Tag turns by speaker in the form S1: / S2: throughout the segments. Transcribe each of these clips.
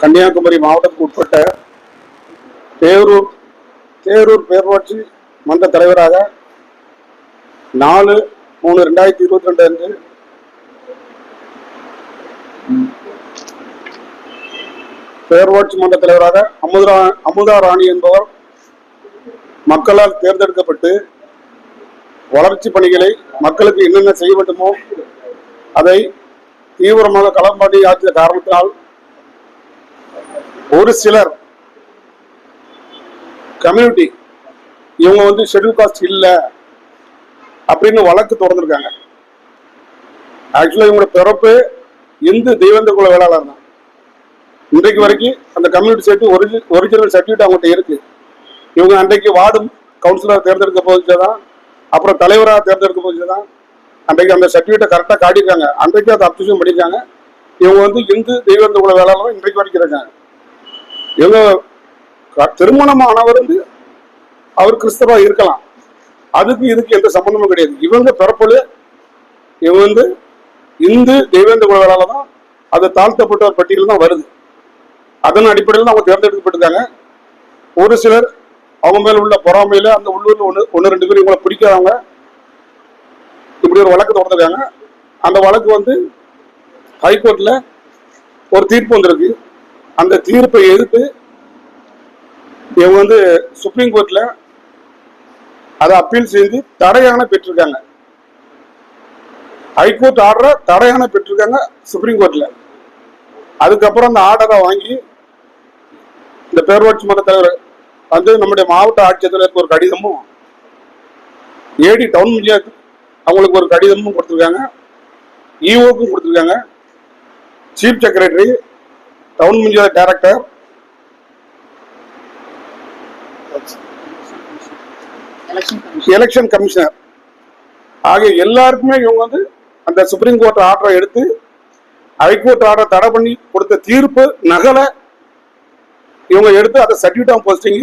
S1: கன்னியாகுமரி மாவட்டத்துக்கு உட்பட்ட தேரூர் தேரூர் பேரூராட்சி மன்ற தலைவராக நாலு மூணு ரெண்டாயிரத்தி இருபத்தி ரெண்டு அன்று பேரூராட்சி மன்ற தலைவராக அமுதா அமுதா ராணி என்பவர் மக்களால் தேர்ந்தெடுக்கப்பட்டு வளர்ச்சி பணிகளை மக்களுக்கு என்னென்ன செய்ய வேண்டுமோ அதை தீவிரமாக களம்பாடி ஆற்றிய காரணத்தினால் ஒரு சிலர் கம்யூனிட்டி இவங்க வந்து ஷெட்யூல் காஸ்ட் இல்லை அப்படின்னு வழக்கு தொடர்ந்துருக்காங்க ஆக்சுவலாக இவங்களோட பிறப்பு இந்து தெய்வந்த குல வேளாளர் தான். இன்றைக்கு வரைக்கும் அந்த கம்யூனிட்டி சர்டிஃபிகேட் ஒரிஜி ஒரிஜினல் சர்டிஃபிகேட் அவங்ககிட்ட இருக்கு. இவங்க அன்றைக்கு வார்டு கவுன்சிலர் தேர்ந்தெடுக்க போச்சு தான் அப்புறம் தலைவராக தேர்ந்தெடுக்க போச்சு தான் அன்றைக்கு அந்த சர்டிஃபிகேட்டை கரெக்டாக காட்டியிருக்காங்க. அன்றைக்கு அதை அப்ளிகேஷன் பண்ணியிருக்காங்க. இவங்க வந்து இந்து தெய்வந்த குல வேளாளர் இன்றைக்கு வரைக்கும் இருக்காங்க. எவ்வளோ திருமணமானவர் வந்து அவர் கிறிஸ்தவா இருக்கலாம். அதுக்கு இதுக்கு எந்த சம்பந்தமும் கிடையாது. இவங்க பிறப்புல இவங்க வந்து இந்து தெய்வேந்த குலவேளால தான் அது தாழ்த்தப்பட்டவர் பட்டியல் தான் வருது. அதன் அடிப்படையில் தான் அவங்க தேர்ந்தெடுக்கப்பட்டிருக்காங்க. ஒரு சிலர் அவங்க மேல உள்ள பொறாமையில அந்த உள்ளூர்ல ஒன்று ஒன்று ரெண்டு பேர் இவங்களை பிடிக்காதவங்க இப்படி ஒரு வழக்கு தொடர்ந்துருக்காங்க. அந்த வழக்கு வந்து ஹைகோர்ட்ல ஒரு தீர்ப்பு வந்திருக்கு. அந்த தீர்ப்பை எதிர்த்து இவங்க வந்து சுப்ரீம் கோர்ட்ல அதை அப்பீல் செய்து தடையான பெற்றிருக்காங்க. ஹைகோர்ட் ஆர்டரை தடையான பெற்றிருக்காங்க சுப்ரீம் கோர்ட்ல அதுக்கப்புறம் அந்த ஆர்டரை வாங்கி இந்த பேரூராட்சி மன்ற தலைவர் வந்து நம்முடைய மாவட்ட ஆட்சியர்களுக்கு ஒரு கடிதமும் ஏடி டவுன் பஞ்சாயத்து அவங்களுக்கு ஒரு கடிதமும் கொடுத்துருக்காங்க. இஓக்கும் கொடுத்துருக்காங்க. Chief secretary town panchayat director
S2: election
S1: election commissioner ஆகிய எல்லாருக்குமே இவங்க வந்து அந்த சுப்ரீம் கோர்ட் ஆர்டரை எடுத்து ஹைகோர்ட் ஆர்டரை தடை பண்ணி கொடுத்த தீர்ப்பு நகலை இவங்க எடுத்து அதை சர்டிஃபிகேட் ஆஃப் போஸ்டிங்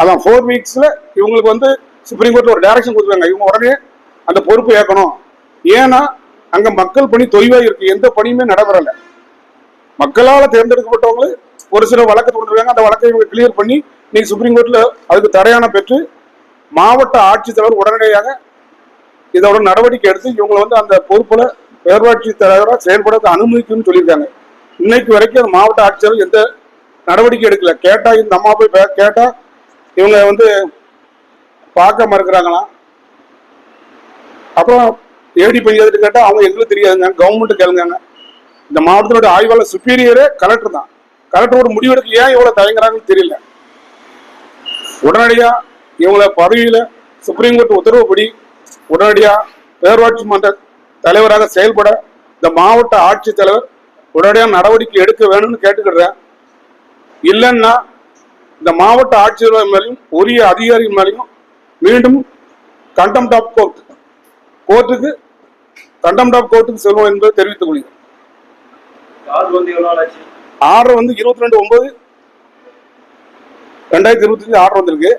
S1: அதான் ஃபோர் வீக்ஸில் இவங்களுக்கு வந்து சுப்ரீம் கோர்ட்டில் ஒரு டைரக்ஷன் கொடுத்துருக்காங்க. இவங்க உடனே அந்த பொறுப்பு ஏற்கணும். ஏன்னா அங்க மக்கள் பணி தொய்வா இருக்கு. எந்த பணியுமே நடைபெறல. மக்களால தேர்ந்தெடுக்கப்பட்டவங்க ஒரு சில வழக்கு தொடர்ந்துருக்காங்க அந்த வழக்கை இவங்க கிளியர் பண்ணி நீங்க சுப்ரீம் கோர்ட்ல அதுக்கு தடையான பெற்று மாவட்ட ஆட்சித்தலைவர் உடனடியாக இதோட நடவடிக்கை எடுத்து இவங்களை வந்து அந்த பொறுப்புல பேரூராட்சி தலைவராக செயல்பட அனுமதிக்கும்னு சொல்லியிருக்காங்க. இன்னைக்கு வரைக்கும் அந்த மாவட்ட ஆட்சியர் எந்த நடவடிக்கை எடுக்கல. கேட்டா இந்த அம்மா போய் கேட்டா இவங்க வந்து பார்க்க மறுக்கிறாங்களாம். அப்புறம் ஏடி பஞ்சாயத்து கேட்டால் அவங்க எங்களுக்கு தெரியாதுங்க. கவர்மெண்ட் கேளுங்க இந்த மாவட்டத்தோட ஆய்வாளர் சுப்பீரியரே கலெக்டர் தான். கலெக்டரோட முடிவெடுக்க ஏன் இவ்வளவு தயங்குறாங்கன்னு தெரியல. உடனடியா இவங்கள பதவியில சுப்ரீம் கோர்ட் உத்தரவுப்படி உடனடியா பேரூராட்சி மன்ற தலைவராக செயல்பட இந்த மாவட்ட ஆட்சித்தலைவர் உடனடியாக நடவடிக்கை எடுக்க வேணும்னு கேட்டுக்கிடுறேன் இல்லைன்னா இந்த மாவட்ட ஆட்சியர் மேலையும் உரிய அதிகாரி மேலையும் மீண்டும் கண்டெம்ட் ஆஃப் கோர்ட் கோர்ட்டுக்கு கண்டெம்ட் ஆஃப் கோர்ட்டுக்கு செல்வோம் என்பதை தெரிவித்துக்
S3: ஆச்சு?
S1: ஆர்டர் வந்து இருபத்தி ரெண்டு ஒன்பது ரெண்டாயிரத்தி இருபத்தி அஞ்சு ஆர்டர் வந்திருக்கு.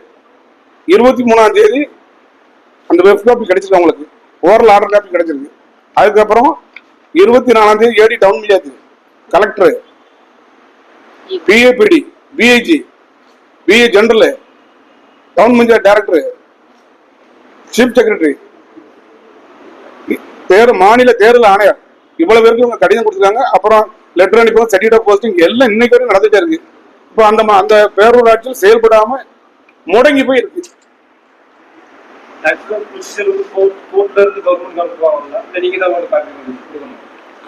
S1: இருபத்தி மூணாம் தேதி அந்த வெப் காப்பி கிடைச்சிருக்கு அவங்களுக்கு. ஓரல் ஆர்டர் காப்பி கிடைச்சிருக்கு. அதுக்கப்புறம் இருபத்தி நாலாம் தேதி ஏடி டவுன் பஞ்சாயத்து கலெக்டர் பிஏபிடி BIG PA general town panchayat director chief secretary தேர் மாநில தேர்தல் ஆணையர் இவ்வளவு பேருக்கு இவங்க கடிதம் கொடுத்துருக்காங்க. அப்புறம் லெட்டர் அனுப்பி சர்டிஃபிகேட் போஸ்டிங் எல்லாம் இன்னைக்கு வரைக்கும் நடந்துட்டே இருக்கு. இப்போ அந்த அந்த பேரூராட்சியில் செயல்படாம முடங்கி போய் இருக்கு.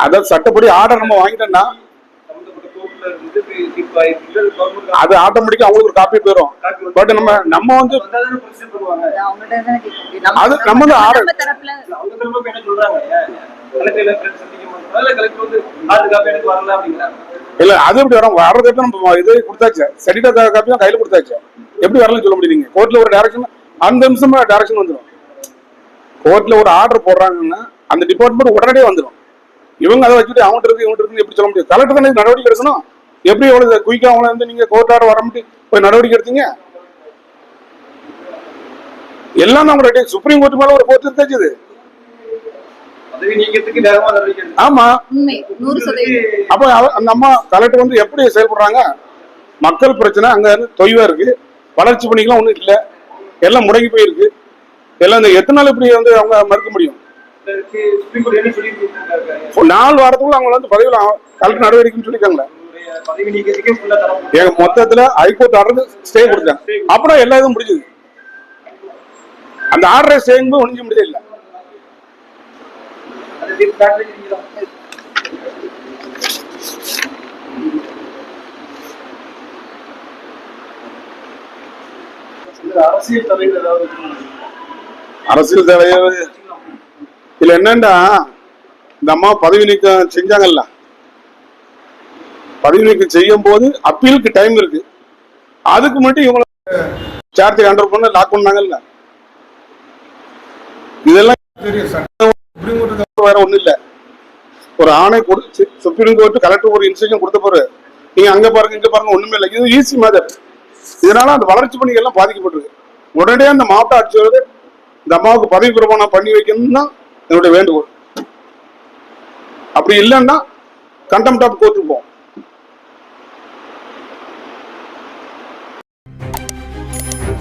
S1: அதாவது சட்டப்படி ஆர்டர் நம்ம வாங்கிட்டோம்னா அது ஆட்டோமேட்டிக்கா அவங்களுக்கு ஒரு காப்பி போயிடும் பட் நம்ம நம்ம வந்து அது
S2: நம்ம-
S1: வந்து ஆர்டர் இல்ல அது எப்படி வரும்? வர்றதுக்கு நம்ம இது கொடுத்தாச்சு. சர்டிஃபிகேட் காப்பியும் கையில கொடுத்தாச்சு. எப்படி வரலன்னு சொல்ல முடியுங்க கோர்ட்ல ஒரு டைரக்ஷன் அந்த நிமிஷமா டைரக்ஷன் வந்துடும் கோர்ட்ல ஒரு ஆர்டர் போடுறாங்கன்னா அந்த டிபார்ட்மெண்ட் உடனடியே வந்துடும் இவங்க அதை வச்சுட்டு அவங்ககிட்ட இருக்கு இவங்க இருக்குன்னு எப்படி சொல்ல முடியும்? கலெக்டர் தானே நடவடிக்கை எடுக்கணும்? எப்படி எவ்வளவு குயிக்கா அவங்கள வந்து நீங்க கோர்ட் ஆர்டர் வர முடியும்? போய் நடவடிக்கை எடுத்தீங்க? எல்லாம் உங்களுடைய சுப்ரீம் கோர்ட் மேல ஒரு
S3: நடவடிக்கை எடுக்கணும்.
S1: ஆமா. அப்ப அந்த அம்மா கலெக்டர் வந்து எப்படி செயல்படுறாங்க? மக்கள் பிரச்சனை அங்க இருந்து தொய்வா இருக்கு. வளர்ச்சி பணிகளும் ஒண்ணும் இல்ல. எல்லாம் முடங்கி போயிருக்கு. எல்லாம் இந்த எத்தனை நாள் இப்படி வந்து அவங்க மறுக்க முடியும்? நாலு வாரத்துக்குள்ள அவங்க வந்து பதவியில் கலெக்டர் நடவடிக்கைன்னு சொல்லியிருக்காங்களே.
S3: உங்களுடைய
S1: எங்க மொத்தத்துல ஹைகோர்ட் ஆர்டர் ஸ்டே கொடுத்தாங்க அப்புறம் எல்லா இதுவும் முடிஞ்சது. அந்த ஆர்டரை ஸ்டேங்கும் ஒழிஞ்சு முடியல இல்ல.
S3: அரசியல் தலைவர் ஏதாவது இருக்கணும்.
S1: அரசியல் தலைவர் இதுல என்னன்னா இந்த அம்மா பதவி நீக்கம் செஞ்சாங்கல்ல. பதவி நீக்கம் செய்யும் போது அப்பீலுக்கு டைம் இருக்கு. அதுக்கு மட்டும் இவங்க சார்ஜ் ஹண்ட்ரட் பண்ண லாக் பண்ணாங்கல்ல? இதெல்லாம் வேற ஒண்ணும் இல்ல. ஒரு ஆணை கொடு சுப்ரீம் கோர்ட் கலெக்டர் ஒரு இன்ஸ்ட்ரக்ஷன் கொடுத்த போற நீங்க அங்க பாருங்க இங்க பாருங்க ஒண்ணுமே இல்லை. இது ஈஸி மாதிரி இதனால அந்த வளர்ச்சி பணிகள் எல்லாம் பாதிக்கப்பட்டிருக்கு. உடனே அந்த மாவட்ட ஆட்சியர் இந்த அம்மாவுக்கு பதவி பிரமாணம் பண்ணி வைக்கணும்னு என்னுடைய வேண்டுகோள். அப்படி இல்லைன்னா கண்டெம்ட் ஆஃப் கோர்ட்டுக்கு போவோம்.